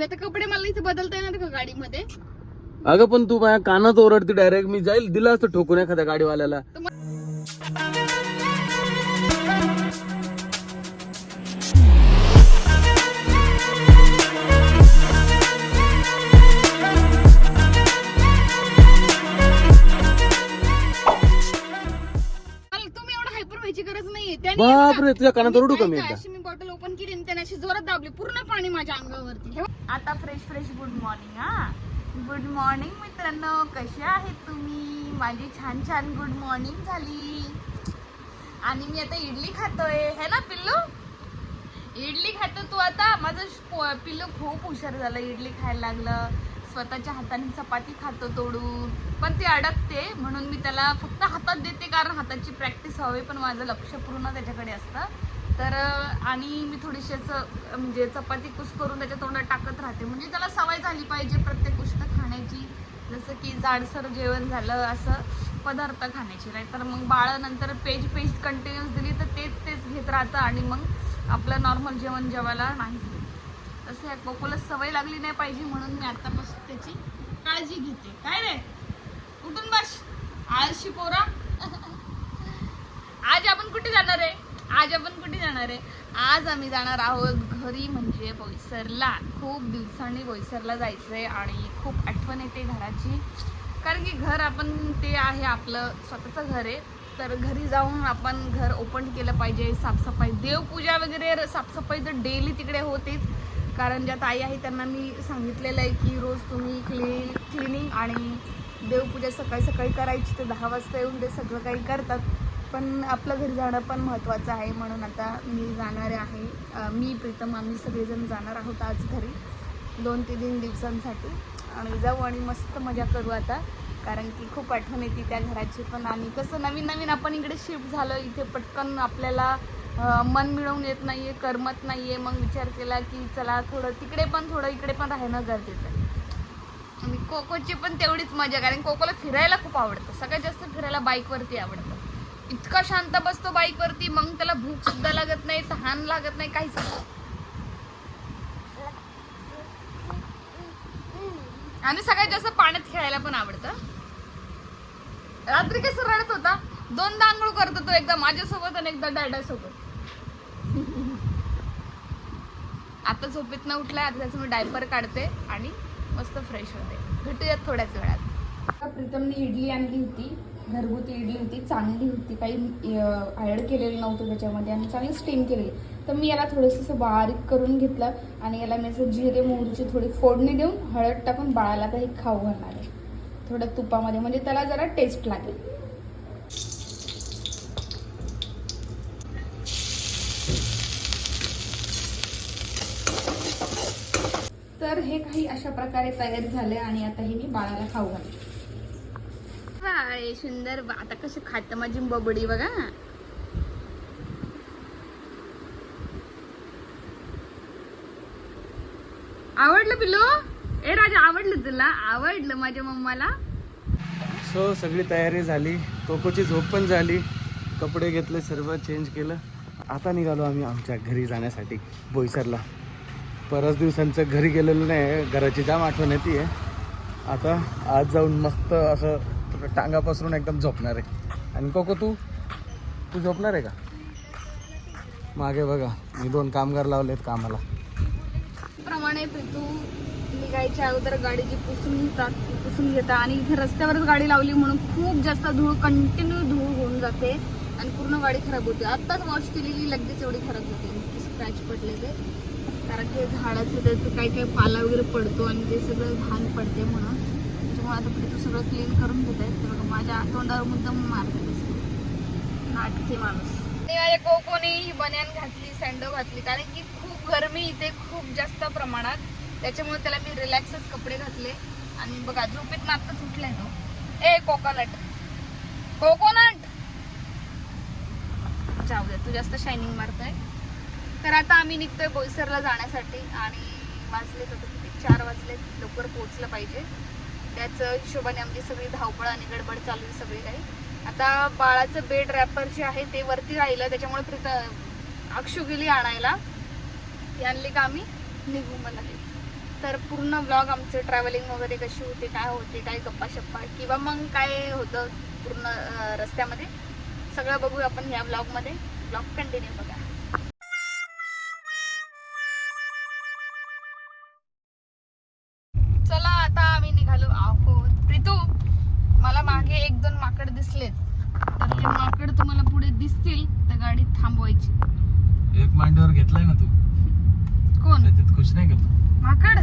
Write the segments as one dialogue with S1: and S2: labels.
S1: मी आता कपडे मला इथे बदलता येणार का गाडीमध्ये?
S2: अगं पण तू माझ्या कानात ओरडते डायरेक्ट मी जाईल दिलं असतं ठोकून एखाद्या गाडीवाल्याला.
S1: मला तुम्ही एवढं हायपर व्हायची गरज नाहीये. त्याने
S2: बापरे तुझ्या कानात ओरडू का मी एकदा?
S1: अशी मी बॉटल ओपन केली आणि त्याने अशी जोरात दाबली पूर्ण पाणी माझ्या अंगावरती. हे बघ.
S3: आता फ्रेश फ्रेश गुड मॉर्निंग हा. गुड मॉर्निंग मित्रांनो. कसे आहेत तुम्ही? माझी छान छान गुड मॉर्निंग झाली. आणि मी आता इडली खातोय. है ना पिल्लू? इडली खातो तू आता. माझं पिल्लू खूप हुशार झालं इडली खायला लागलं. स्वतःच्या हाताने चपाती खातो तोडून. पण ते अडकते म्हणून मी त्याला फक्त हातात देते कारण हाताची प्रॅक्टिस हवी पण माझं लक्ष पूर्ण त्याच्याकडे असतं. तर आणि मी थोडीशी असं म्हणजे चपाती कुस करून त्याच्या तोंडात टाकत राहते. म्हणजे त्याला सवय झाली पाहिजे प्रत्येक गोष्ट खाण्याची. जसं की जाडसर जेवण झालं असं पदार्थ खाण्याची. नाही तर मग बाळ नंतर पेज पेज कंटिन्युअस दिली तर तेच तेच घेत राहतं आणि मग आपलं नॉर्मल जेवण जेवायला नाही तसं या कोकोला सवय लागली नाही पाहिजे म्हणून मी आतापासून त्याची काळजी घेते. काय रे? उठून बस. आळशी पोरा. आज आपण कुठे जाणार आहे? आज आपण कुठे जाणार आहे? आज आम्ही जाणार आहोत घरी म्हणजे बोईसरला. खूप दिवसांनी बोईसरला आहे आणि खूप आठवण येते घराची. कारण की घर आपण ते आहे आपलं स्वतःचं घर आहे. तर घरी जाऊन आपण घर ओपन केलं पाहिजे. साफसफाई देवपूजा वगैरे साफसफाई तर डेली तिकडे होतेच. कारण ज्या ताई आहे त्यांना मी सांगितलेलं आहे की रोज तुम्ही क्लीन क्लिनिंग आणि देवपूजा सकाळी सकाळी करायची. तर दहा वाजता येऊन ते सगळं काही करतात. पण आपलं घरी जाणं पण महत्त्वाचं आहे म्हणून आता मी जाणार आहे. मी प्रीतम आम्ही सगळेजण जाणार आहोत आज घरी. दोन ते तीन दिवसांसाठी. आणि जाऊ आणि मस्त मजा करू आता. कारण की खूप आठवण येते त्या घराची पण. आणि कसं नवीन नवीन आपण इकडे शिफ्ट झालं इथे पटकन आपल्याला मन मिळवून येत नाही आहे करमत नाही आहे मग विचार केला की चला थोडं तिकडे पण थोडं इकडे पण राहणं गरजेचं आहे. आणि कोकोची पण तेवढीच मजा. कारण कोकोला फिरायला खूप आवडतं. सगळ्यात जास्त फिरायला बाईकवरती आवडतं. इतका शांत बसतो बाईकवरती मग त्याला भूक सुद्धा लागत नाही तहान लागत नाही काहीच नाही. आणि सगळ्यात जास्त पाण्यात खेळायला पण आवडतं. रात्री कसं रडत होता दोनदा आंघोळ करत होतो एकदा माझ्यासोबत आणि एकदा डॅडासोबत. आता झोपेत न उठलाय आता त्याचं मी डायपर काढते आणि मस्त फ्रेश होते. भेटूयात थोड्याच वेळात. प्रीतमने इडली आणली होती. घरगुती इडली होती चांगली होती. काही ॲड केलेलं नव्हतं त्याच्यामध्ये आणि चांगली स्टीम केलेली. तर मी याला थोडंसं असं बारीक करून घेतलं आणि याला मी असं जिरे मोहरीची थोडी फोडणी देऊन हळद टाकून बाळाला काही खाऊ घालणार आहे. थोडं तुपामध्ये म्हणजे त्याला जरा टेस्ट लागेल. तर हे काही अशा प्रकारे तयार झाले आणि आता हे मी बाळाला खाऊ घालते. आहे सुंदर आता कशी खात माझी बबडी बघा. आवडलं पिलो ए राजा आवडलं तुला? आवडलं माझ्या मम्माला?
S2: सो सगळी तयारी झाली. कोकोची झोप पण झाली. कपडे घेतले सर्व चेंज केलं. आता निघालो आम्ही आमच्या घरी जाण्यासाठी बोईसरला. बऱ्याच दिवसांचं घरी गेलेलं नाही घराची जाम आठवण येते. आता आज जाऊन मस्त असं टांगा पसरून एकदम झोपणार आहे. आणि कोको तू? तू झोपणार आहे का? मागे बघा मी दोन कामगार लावलेत कामाला.
S1: प्रमाणे तू निघायच्या अगोदर गाडीची पुसून घेतात पुसून घेतात आणि इथे रस्त्यावरच गाडी लावली म्हणून खूप जास्त धूळ कंटिन्यू धूळ होऊन जाते. आणि पूर्ण गाडी खराब होते. आत्ताच वॉश केलेली लगेच एवढी खराब होते. स्क्रॅच पडले ते. कारण ते झाडाचं त्याचं काही काही पाला वगैरे पडतो आणि ते सगळं घाण पडते म्हणून. त्याच्यामुळे आता तू सगळं क्लीन करून घेत आहेत तर माझ्या तोंडावर मुद्दाम मारते नाटके माणूस. माझ्या कोकोने ही बन्यान घातली सँडो घातली. कारण की खूप गरमी इथे खूप जास्त प्रमाणात. त्याच्यामुळे त्याला मी रिलॅक्सच कपडे घातले. आणि बघा झोपेत नातच उठलाय तो. ए कोकोनट कोकोनट जाऊ दे तू जास्त शायनिंग मारतोय. तर आता आम्ही निघतोय बोईसरला जाण्यासाठी. आणि वाजले तर किती? चार वाजले लवकर पोहोचलं पाहिजे. त्याचं हिशोबाने आमची सगळी धावपळ आणि गडबड चालू आहे सगळी काही. आता बाळाचं बेड रॅपर जे आहे ते वरती राहिलं त्याच्यामुळे प्रित अक्षू गेली आणायला. ती आणली का आम्ही? निघू म्हणाले.
S3: तर पूर्ण ब्लॉग आमचं ट्रॅव्हलिंग वगैरे कशी होते काय होते काय गप्पा शप्पा किंवा मग काय होतं पूर्ण रस्त्यामध्ये? सगळं बघू आपण या ब्लॉगमध्ये ब्लॉग कंटिन्यू बघा. चला आता प्रीतू मला मागे एक दोन माकड दिसलेत. तर ते माकड तुम्हाला पुढे दिसतील तर गाडी थांबवायची.
S2: एक मांडीवर घेतलाय ना तू?
S3: कोण?
S2: त्याच्यात खुश नाही का तू?
S3: माकड?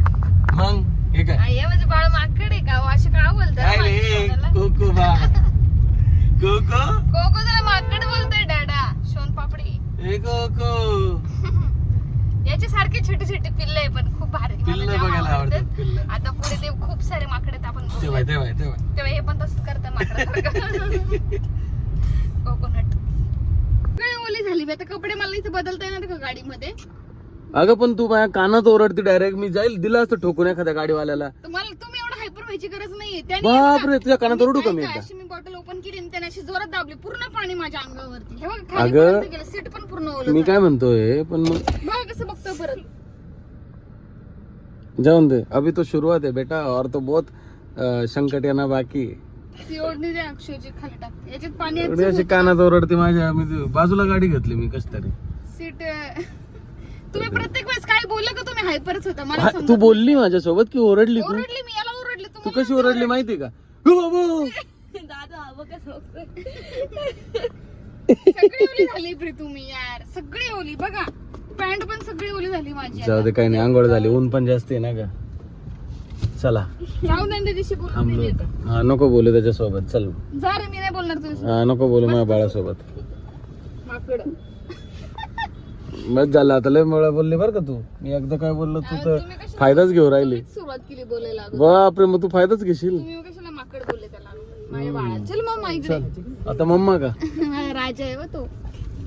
S2: मग हे काय?
S3: म्हणजे बाळ माकड आहे का? असे का बोलतात
S2: कोको बा. कोको?
S3: कोको त्याला माकड बोलतोय डॅडा. शोन पापडी.
S2: ए कोको.
S3: याचे सारखे छोटे छोटे पिल्ले आहे पण खूप भारी. मला
S2: पिल्लं
S3: जाम
S2: बघायला आवडतात.
S3: आवडतात.
S2: पिल्लं.
S3: आता पुढे ते खूप सारे माकड आहेत आपण.
S2: तेव्हा तेव्हा तेव्हा.
S3: तेव्हा हे पण तसंच करतं माकड कोकोनट. काय ओली झाली बे. आता कपडे मला इथे बदलता येणार का गाडीमध्ये?
S2: अगं पण तू माझ्या कानात ओरडते डायरेक्ट मी जाईल दिला असतं ठोकून एखाद्या गाडीवाल्याला.
S3: तर मला तुम्ही व्हायची गरज नाहीये. त्याने
S2: तुझ्या कानात ओरडू का मी
S3: ऐका,
S2: एकदा.
S3: अशी मी बॉटल ओपन केली आणि त्याने अशी जोरात दाबली. पूर्ण पाणी माझ्या अंगावरती. हे बघ खाली
S2: अगं,
S3: पर्यंत गेलं. सीट पण पूर्ण ओलं
S2: मी. काय म्हणतोय पण मग
S3: बघ कसं बघतो परत.
S2: जाऊन दे. अभी तो शुरुआत है बेटा और तो बहुत अं, संकट येणार बाकी आहे.
S3: ती ओढणी द्या अक्षयची खाली टाकते. याच्यात पाणी
S2: एवढी अशी कानात ओरडते माझ्या. मी ते- बाजूला गाडी घेतली मी कस तरी.
S3: सीट तुम्ही प्रत्येक वेळेस काय बोललं का तुम्ही? हायपरच होता. मला
S2: हा, तू बोलली माझ्यासोबत की ओरडली तू?
S3: ओरडली मी. याला
S2: तू कशी ओरडली माहिती का? हो बाबू
S3: दादा हवं कसं सगळी? ओली झाली यार. सगळी ओली बघा. पॅन्ट पण सगळी ओली झाली माझी
S2: जाऊ दे काही नाही आंघोळ झाली. ऊन पण जास्त आहे ना का चला.
S3: बोलून
S2: थांबलो
S3: नाही.
S2: हा नको बोलू त्याच्यासोबत. चल.
S3: जा रे मी नाही बोलणार तुझ्याशी
S2: हा नको बोलू माझ्या बाळासोबत.
S3: माकड.
S2: बस झालं आता लय वेळा बोलली बरं का तू. मी एकदा काय बोललो तू तर
S3: तुम्ही कशाला-
S2: फायदाच घेऊ राहिली
S3: तुम्हीच सुरुवात केली बोलायला अगोदर.
S2: बापरे मग तू फायदाच घेशील.
S3: तुम्ही कशाला माकड बोलले त्याला? माझ्या बाळा चल मग इकडे.
S2: चल. आता मम्मा का?
S3: हा, राजा आहे व तो.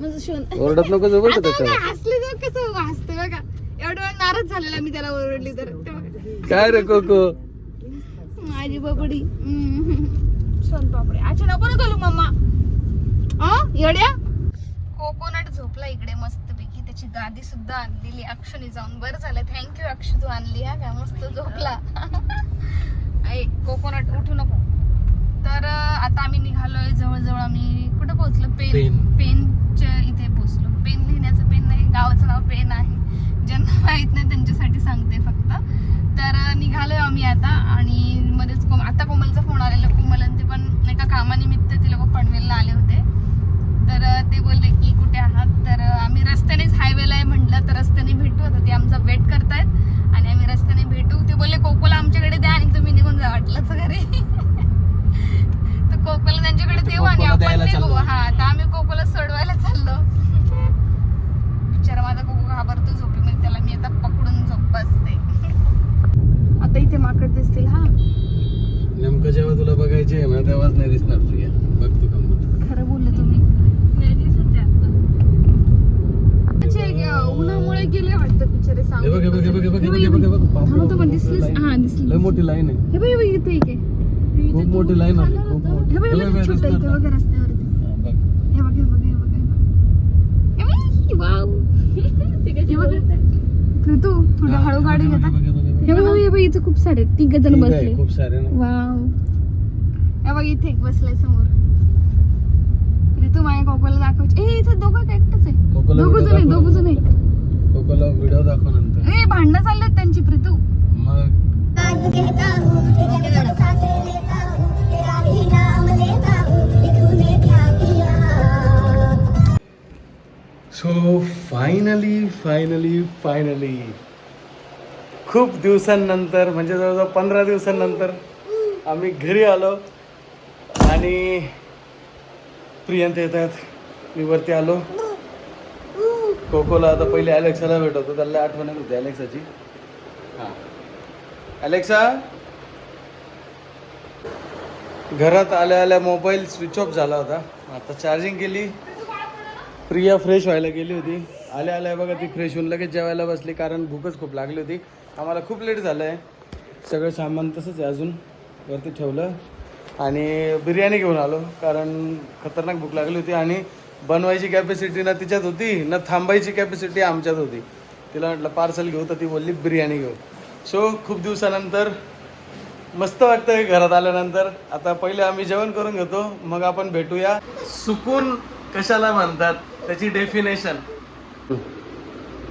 S3: माझं शोन
S2: ओरडत नको जवळ
S3: आता
S2: त्याच्यावर.
S3: बघा, हसले तर कसं हसते बघा. एवढं वेळ नाराज झालेला मी त्याला ओरडली तर. ते बघा.
S2: काय रे कोको?
S3: माझी बबडी. सोन पापडी अच्छा नको ना घालू मम्मा. हा येड्या? कोकोनट झोपला इकडे मस्त. गादी सुद्धा आणलेली अक्षुनी जाऊन. बरं झालं. थँक्यू अक्षु तू आणली हा. का मस्त झोपला. ऐ कोकोनट उठू नको. तर आता आम्ही निघालोय जवळजवळ आम्ही कुठं पोहोचलो? पेन
S2: पेन.
S3: पेनच्या इथे पोहोचलो. पेन लिहिण्याचं पेन नाही गावाचं नाव पेन आहे. ज्यांना माहीत नाही त्यांच्यासाठी सांगते फक्त. तर निघालोय आम्ही आता आणि मध्येच कोम आता कोमलचा फोन आलेला कोमल ते पण एका कामानिमित्त ते लोक पनवेलला आले होते. तर ते बोलले की कुठे आहात? तर आम्ही रस्त्यानेच हायवेला आहे म्हटलं तर रस्त्याने भेटू. आता ते आमचा वेट करतायत आणि आम्ही रस्त्याने भेटू. ते बोलले कोकोला आमच्याकडे द्या आणि तुम्ही निघून जा वाटलं तर घरी. तर कोकोला त्यांच्याकडे देऊ आणि आपण निघू. हा आता आम्ही कोकोला सोडवायला चाललो. बिचारा माझा कोको घाबरतो झोपेमध्ये त्याला मी आता पकडून झोप बसते. आता इथे माकड दिसतील हा.
S2: नेमकं जेव्हा तुला बघायची तेव्हाच नाही दिसणार तुझ्या बघ तू गंमत
S3: खरं बोलले तुम्ही अच्छा, अं, उन्हामुळे गेले वाटतं बिचारे
S2: हे बघ हे बघ हे बघ हे बघ हे बघ हे बघ हे बघ
S3: थांबतो पण दिसलीच
S2: line.
S3: हा दिसली
S2: लय मोठी लाईन आहे.
S3: हे बघ बघ इथे इथे
S2: खूप मोठी लाईन होती खूप मोठी.
S3: हे बघ
S2: हे बघ,
S3: छोटं इथे. बघ रस्त्यावरती.
S2: हा, बघ.
S3: हे बघ हे बघ हे बघ बघ. बघ. वाव. हे बघ. ऋतू थोडं हळू गाडी घेता.
S2: हे बघ, हे बघ,
S3: इथे खूप सारे तिघ जण
S2: आहे,
S3: बसले.
S2: खूप सारे ना.
S3: वाव. हे बघ इथे एक बसलाय समोर. ऋतू माझ्या कोकोला दाखवायचे ए इथे दोघं एकटंच आहे.
S2: कोकोला
S3: दोघं जण आहे दोघं जण आहे.
S2: कोकोला व्हिडिओ दाखव नंतर.
S3: ए भांडणं चाललेत त्यांची प्रीतू.
S2: मग सो फायनली फायनली फायनली खूप दिवसांनंतर म्हणजे जवळजवळ पंधरा दिवसांनंतर आम्ही घरी आलो आणि प्रियंत येतात. मी वरती आलो. कोकोला आता पहिले अलेक्साला भेटवतो त्याला आठवण येत होती अलेक्साची हां. अलेक्सा घरात आल्या आल्या मोबाईल स्विच ऑफ झाला होता. आता चार्जिंग केली. प्रिया फ्रेश व्हायला गेली होती. आल्या आल्या बघा ती फ्रेश होऊन लगेच जेवायला बसली कारण भूकच खूप लागली होती. आम्हाला खूप लेट झालं आहे सगळं सामान तसंच आहे अजून. वरती ठेवलं. आणि बिर्याणी घेऊन आलो कारण खतरनाक भूक लागली होती आणि बनवायची कॅपॅसिटी ना तिच्यात होती ना थांबायची कॅपॅसिटी आमच्यात होती. तिला म्हटलं पार्सल घेऊ तर ती बोलली बिर्याणी घेऊ. सो खूप दिवसानंतर मस्त वाटतंय घरात आल्यानंतर. आता पहिले आम्ही जेवण करून घेतो मग आपण भेटूया. सुकून कशाला म्हणतात? त्याची डेफिनेशन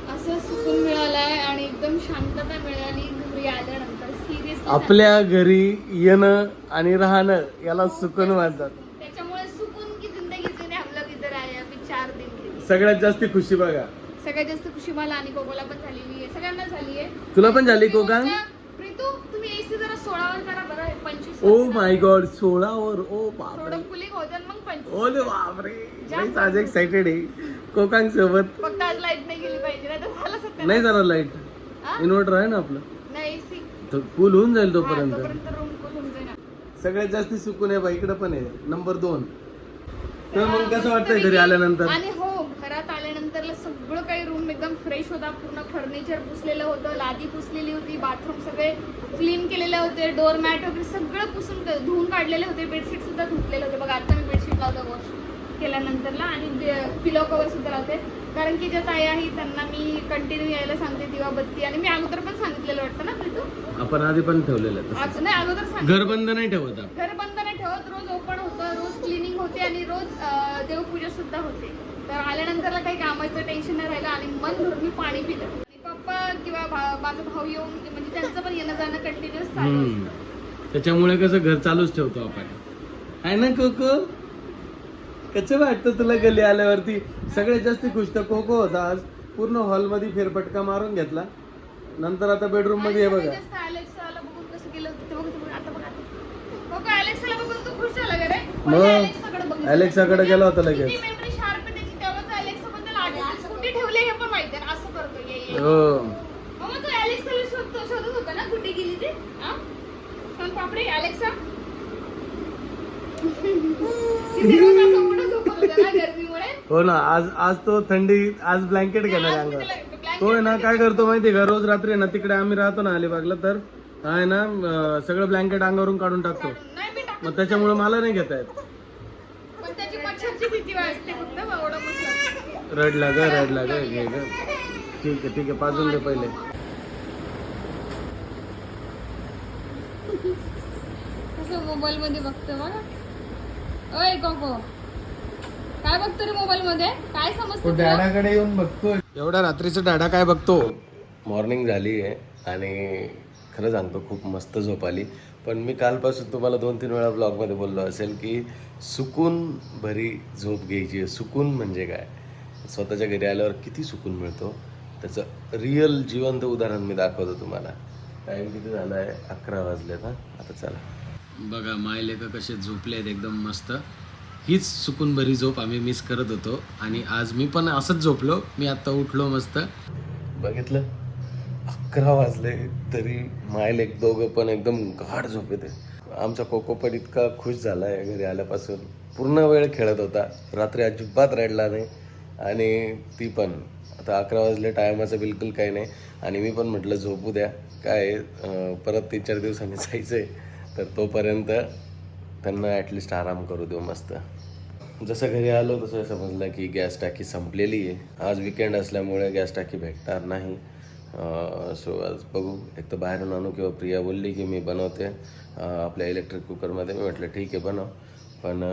S3: असं सुकून मिळालाय आणि एकदम शांतता मिळाली घरी आल्यानंतर. सिरियस
S2: आपल्या घरी येणं आणि राहणं याला सुकून म्हणतात.
S3: त्याच्यामुळे सुकून की जिंदगी जीने अभी चार दिन.
S2: सगळ्यात जास्ती खुशी बघा.
S3: सगळ्यात जास्त आणि कोकोला पण झालेली आहे. सगळ्यांना झाली आहे.
S2: तुला पण झाली कोका
S3: प्रीतू तुम्ही एसी जरा सोळावर करा बरं पंचवीस
S2: ओ माय गॉड सोळावर? ओ बापरे.
S3: कुलिंग होतं आणि मग पंचवीस.
S2: ओले बापरे. लईच आज एक्साइटेड आहे. कोकांग सोबत
S3: फक्त आज लाइट नाही गेली पाहिजे नाही तर झालं सत्य
S2: नाही जाणार
S3: लाइट?
S2: इन्व्हर्टर आहे ना आपलं?
S3: नाही एसी
S2: कूल होऊन जाईल तोपर्यंत.
S3: तोपर्यंत रूम करून जाईल.
S2: सगळ्यात जास्ती सुकून आहे बा इकडे पण आहे. नंबर दोन. तर मग कसं वाटतंय घरी आल्यानंतर?
S3: आणि हो घरात आल्यानंतर सगळं काही रूम एकदम फ्रेश होता. पूर्ण फर्निचर पुसलेलं होतं लादी पुसलेली होती बाथरूम सगळे क्लीन केलेले होते डोर मॅट वगैरे सगळं पुसून धुवून काढलेले होते. बेडशीट सुद्धा धुतलेले होते. बघा आता मी बेडशीट लावतो वॉश केल्यानंतरला आणि पिलो कवर सुद्धा लावते. कारण की ज्या ताई आहे त्यांना मी कंटिन्यू यायला सांगते दिवाबत्ती आणि मी अगोदर पण सांगितलेलं वाटतं ना प्रीतू?
S2: आपण आधी पण ठेवलेलं
S3: नाही अगोदर. सांगितलं.
S2: घर बंद नाही ठेवत.
S3: घर बंद नाही ठेवत. रोज ओपन होतं रोज क्लिनिंग होते आणि रोज देवपूजा सुद्धा होते. तर आल्यानंतरला काही कामाचं टेन्शन नाही राहिलं आणि मन भरून मी पाणी पिलं पप्पा किंवा भा- माझा भाऊ येऊन म्हणजे त्यांचं पण येणं जाणं कंटिन्युअस चालू
S2: हम्म.
S3: असतं.
S2: त्याच्यामुळे कसं घर चालूच ठेवतो आपण आहे ना कोको कसं वाटतं तुला गली आल्यावरती सगळ्यात जास्त खुश तर कोको होता आज पूर्ण हॉलमध्ये फेरफटका मारून घेतला नंतर आता बेडरूममध्ये हे
S3: आणि
S2: बघा
S3: जास्त अलेक्साला बघून कसं गेलं होतं ते बघ, ते बघ, आता बघ, आता. हो का, अलेक्साला बघून तू खुश झाला का रे?
S2: मग,
S3: पहिले अलेक्साकडे बघितलं.
S2: अलेक्साकडे गेला होता लगेच.
S3: किती memory sharp आहे त्याची, तेव्हाच अलेक्साबद्दल आठवण. कुठे ठेवले हे पण माहिती आहे ना, असं करतो ये, ये.
S2: हो.
S3: मग तू अलेक्साला शोधतो शोधत होता ना कुठे गेली ती? हा? पण पापडे अलेक्सा तिथे रोज असं उघडं झोपत होता ना गरमीमुळे.
S2: हो ना आज आज तो थंडी आज ब्लँकेट घेणार
S3: आज
S2: अंगावर
S3: blanket
S2: तो आहे ना काय करतो माहिती का? रोज रात्री ना तिकडे आम्ही राहतो ना अलिबागला तर आहे ना अं, सगळं ब्लँकेट अंगावरून काढून टाकतो.
S3: काढून- नाही मी टाकत
S2: मग त्याच्यामुळे मला नाही घेता येत.
S3: पण त्याची मच्छरची भीती वाटते फक्त एवढं मस्त.
S2: रडला ग रडला ग घे ग. ठीक आहे ठीक आहे. पाजून दे पहिले.
S3: कसं मोबाईल मध्ये बघतो बघा. ओय कोको काय बघतो रे मोबाईल मध्ये? काय समजतं?
S2: डॅडाकडे येऊन बघतो एवढ्या रात्रीचं डाडा काय बघतो? मॉर्निंग झाली आहे आणि खरं सांगतो खूप मस्त झोप आली. पण मी कालपासून तुम्हाला दोन तीन वेळा ब्लॉगमध्ये बोललो असेल की सुकून भरी झोप घ्यायची आहे. सुकून म्हणजे काय? स्वतःच्या घरी आल्यावर किती सुकून मिळतो? त्याचं रिअल जिवंत उदाहरण मी दाखवतो तुम्हाला. टाईम किती झाला आहे अकरा वाजलेत हा? आता चला. बघा माय लेखा कसे झोपले आहेत एकदम मस्त. हीच सुकून भरी झोप आम्ही मिस करत होतो. आणि आज मी पण असंच झोपलो. मी आता उठलो मस्त. बघितलं? अकरा वाजले तरी मायल एक दोघं पण एकदम गाढ झोप येते. आमचा कोको पण इतका खुश झाला आहे घरी आल्यापासून. पूर्ण वेळ खेळत होता. रात्री अजिबात रडला नाही. आणि ती पण. तर अकरा वाजले टायमाचं बिलकुल काही नाही. आणि मी पण म्हटलं झोपू द्या. काय परत तीन चार दिवसांनी जायचं आहे तर तोपर्यंत त्यांना ॲटलिस्ट आराम करू देऊ मस्त. जसं घरी आलो तसं समजलं की गॅस टाकी संपलेली आहे. आज विकेंड असल्यामुळे गॅस टाकी भेटणार नाही. सो आज बघू. एक तर बाहेरून आणू किंवा प्रिया बोलली की मी बनवते. आपल्या इलेक्ट्रिक कुकरमध्ये मी म्हटलं ठीक आहे बनव. पण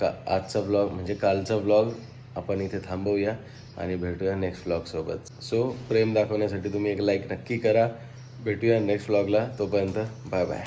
S2: का आजचा ब्लॉग म्हणजे कालचा ब्लॉग आपण इथे थांबवूया आणि भेटूया नेक्स्ट व्लॉगसोबत सो प्रेम दाखवण्यासाठी तुम्ही एक लाईक नक्की करा. भेटूया नेक्स्ट व्लॉगला तोपर्यंत बाय बाय